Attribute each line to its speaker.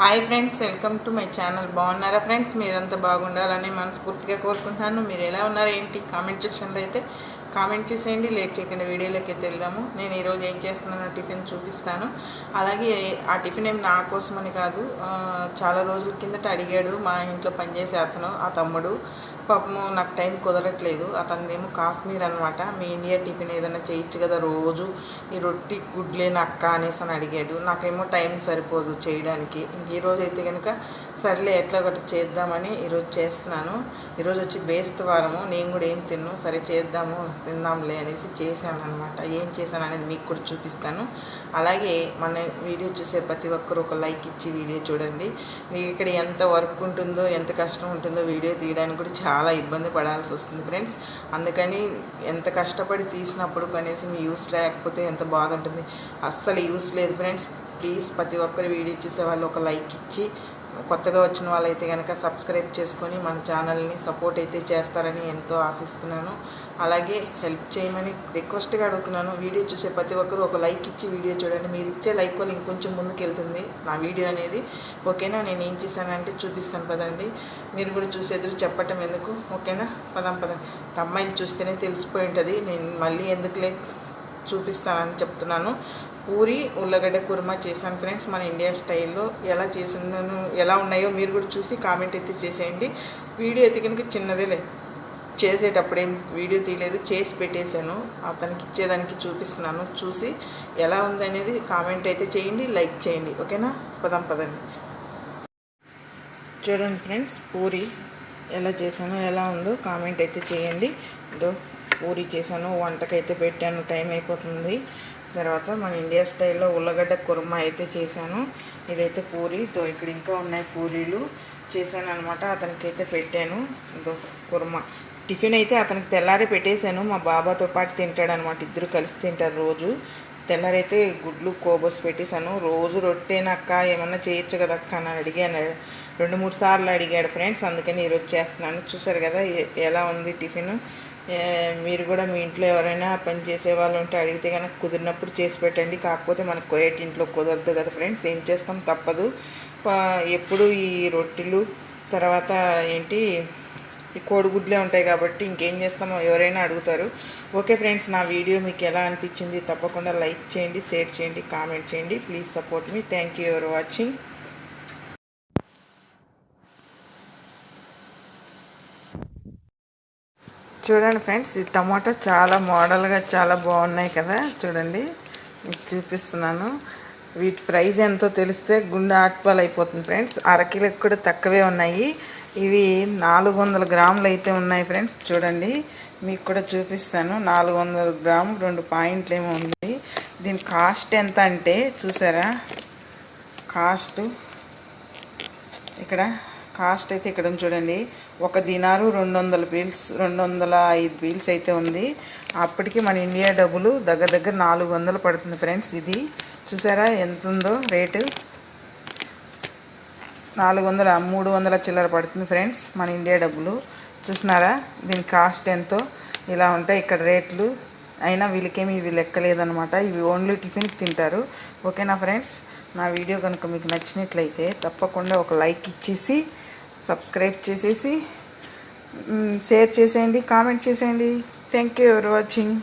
Speaker 1: Hi friends welcome to my channel. బాగున్నారా friends? మీరంతా బాగుండాలని మనస్ఫూర్తిగా కోరుకుంటున్నాను. మీరు ఎలా ఉన్నారు? ఏంటి? కామెంట్ సెక్షన్లో అయితే కామెంట్ చేసేయండి. లేట్ చేయకుండా వీడియోలోకి అయితే వెళ్దాము. నేను ఈరోజు ఏం చేస్తున్నానో టిఫిన్ చూపిస్తాను. అలాగే ఆ టిఫిన్ ఏం నా కోసమని కాదు చాలా రోజుల కిందట అడిగాడు మా ఇంట్లో పనిచేసే అతను ఆ తమ్ముడు. పాపము నాకు టైం కుదరట్లేదు. అతనిదేమో కాశ్మీర్ అనమాట మీ ఇండియా టిఫిన్ ఏదైనా చేయొచ్చు కదా రోజు. ఈ రొట్టి గుడ్లేని అక్క అనేసి అని అడిగాడు. నాకేమో టైం సరిపోదు చేయడానికి. ఇంక ఈరోజు అయితే కనుక సర్లే ఎట్లా ఒకటి చేద్దామని ఈరోజు చేస్తున్నాను. ఈరోజు వచ్చి బేస్తవారము నేను కూడా ఏం తిన్ను. సరే చేద్దాము తిందాంలే అనేసి చేశాను అనమాట ఏం చేశాను అనేది మీకు కూడా చూపిస్తాను. అలాగే మన వీడియో చూసే ప్రతి ఒక్కరు ఒక లైక్ ఇచ్చి వీడియో చూడండి. మీకు ఇక్కడ ఎంత వర్క్ ఉంటుందో ఎంత కష్టం ఉంటుందో వీడియో తీయడానికి కూడా చాలా చాలా ఇబ్బంది పడాల్సి వస్తుంది ఫ్రెండ్స్. అందుకని ఎంత కష్టపడి తీసినప్పుడు కనీసం యూస్ లేకపోతే ఎంత బాధ ఉంటుంది. అస్సలు యూస్ లేదు ఫ్రెండ్స్. ప్లీజ్ ప్రతి ఒక్కరు వీడియో చూసే వాళ్ళు ఒక లైక్ ఇచ్చి కొత్తగా వచ్చిన వాళ్ళైతే కనుక సబ్స్క్రైబ్ చేసుకొని మన ఛానల్ని సపోర్ట్ అయితే చేస్తారని ఎంతో ఆశిస్తున్నాను. అలాగే హెల్ప్ చేయమని రిక్వెస్ట్గా అడుగుతున్నాను. వీడియో చూసే ప్రతి ఒక్కరు ఒక లైక్ ఇచ్చి వీడియో చూడండి. మీరు ఇచ్చే లైక్ వల్ల ఇంకొంచెం ముందుకు వెళ్తుంది నా వీడియో అనేది. ఓకేనా? నేను ఏం చేశానంటే చూపిస్తాను పదండి. మీరు కూడా చూసేద్దరు చెప్పటం ఎందుకు? ఓకేనా? పదం పదం. అమ్మాయిని చూస్తేనే తెలిసిపోయి ఉంటుంది. నేను మళ్ళీ ఎందుకులే చూపిస్తానని చెప్తున్నాను. పూరి ఉల్లగడ్డ కుర్మా చేశాను ఫ్రెండ్స్ మన ఇండియా స్టైల్లో ఎలా చేసినాను ఎలా ఉన్నాయో మీరు కూడా చూసి కామెంట్ అయితే చేసేయండి. వీడియో అయితే కనుక చిన్నదేలే చేసేటప్పుడు ఏం వీడియో తీయలేదు చేసి పెట్టేశాను. అతనికి ఇచ్చేదానికి చూపిస్తున్నాను. చూసి ఎలా ఉందనేది కామెంట్ అయితే చేయండి లైక్ చేయండి. ఓకేనా పదం పదండి. చూడండి ఫ్రెండ్స్ పూరి ఎలా చేశానో ఎలా ఉందో కామెంట్ అయితే చేయండి. ఇదో పూరి చేశాను వంటకైతే పెట్టాను టైం అయిపోతుంది. తర్వాత మన ఇండియా స్టైల్లో ఉల్లగడ్డ కుర్మా అయితే చేశాను. ఇదైతే పూరి. తో ఇక్కడ ఇంకా ఉన్నాయి పూరీలు. చేశాను అనమాట అతనికైతే పెట్టాను. కుర్మా. టిఫిన్ అయితే అతనికి తెల్లారి పెట్టేశాను. మా బాబాతో పాటు తింటాడు అనమాట ఇద్దరు కలిసి తింటారు రోజు. తెల్లారైతే గుడ్లు కోబోసి పెట్టేశాను. రోజు రొట్టేనక్క ఏమన్నా చేయొచ్చు కదా అక్క? అని అడిగాను. రెండు మూడు సార్లు అడిగాడు ఫ్రెండ్స్. అందుకని ఈరోజు చేస్తున్నాను. చూసారు కదా ఎలా ఉంది టిఫిన్? మీరు కూడా మీ ఇంట్లో ఎవరైనా పని చేసే వాళ్ళు ఉంటే అడిగితే కనుక కుదిరినప్పుడు చేసి పెట్టండి. కాకపోతే మనకు కోయేటి ఇంట్లో కుదరదు కదా ఫ్రెండ్స్. ఏం చేస్తాం? తప్పదు. ఎప్పుడు ఈ రొట్టెలు తర్వాత ఏంటి ఈ కోడిగుడ్లే ఉంటాయి కాబట్టి ఇంకేం చేస్తామో ఎవరైనా అడుగుతారు. ఓకే ఫ్రెండ్స్ నా వీడియో మీకు ఎలా అనిపించింది? తప్పకుండా లైక్ చేయండి షేర్ చేయండి కామెంట్ చేయండి. Please support me. Thank you for watching. చూడండి ఫ్రెండ్స్ ఈ టమాటా చాలా మోడల్గా చాలా బాగున్నాయి కదా. చూడండి మీకు చూపిస్తున్నాను. వీటి ప్రైస్ ఎంతో తెలిస్తే గుండె ఆట్పాలు అయిపోతుంది ఫ్రెండ్స్ అరకిలకు కూడా తక్కువే ఉన్నాయి. ఇవి నాలుగు వందల గ్రాములు అయితే ఉన్నాయి ఫ్రెండ్స్. చూడండి మీకు కూడా చూపిస్తాను. నాలుగు వందల గ్రాము రెండు పాయింట్లు ఏమో ఉంది. దీని కాస్ట్ ఎంత అంటే చూసారా? కాస్ట్ ఇక్కడ కాస్ట్ అయితే ఇక్కడ చూడండి. ఒక దినారు రెండు వందల పీల్స్ రెండు వందల ఐదు పీల్స్ అయితే ఉంది. అప్పటికి మన ఇండియా డబ్బులు దగ్గర దగ్గర నాలుగు వందలు పడుతుంది ఫ్రెండ్స్ ఇది. చూసారా ఎంత ఉందో రేటు? నాలుగు వందల మూడు వందల చిల్లర పడుతుంది ఫ్రెండ్స్ మన ఇండియా డబ్బులు. చూసినారా? దీని కాస్ట్ ఎంతో? ఇలా ఉంటాయి ఇక్కడ రేట్లు. అయినా వీళ్ళకేమి ఇవి లెక్కలేదనమాట ఇవి ఓన్లీ టిఫిన్ తింటారు. ఓకేనా ఫ్రెండ్స్? నా వీడియో కనుక మీకు నచ్చినట్లయితే తప్పకుండా ఒక లైక్ ఇచ్చేసి సబ్స్క్రైబ్ చేసేసి షేర్ చేసేయండి కామెంట్ చేసేయండి. Thank you for watching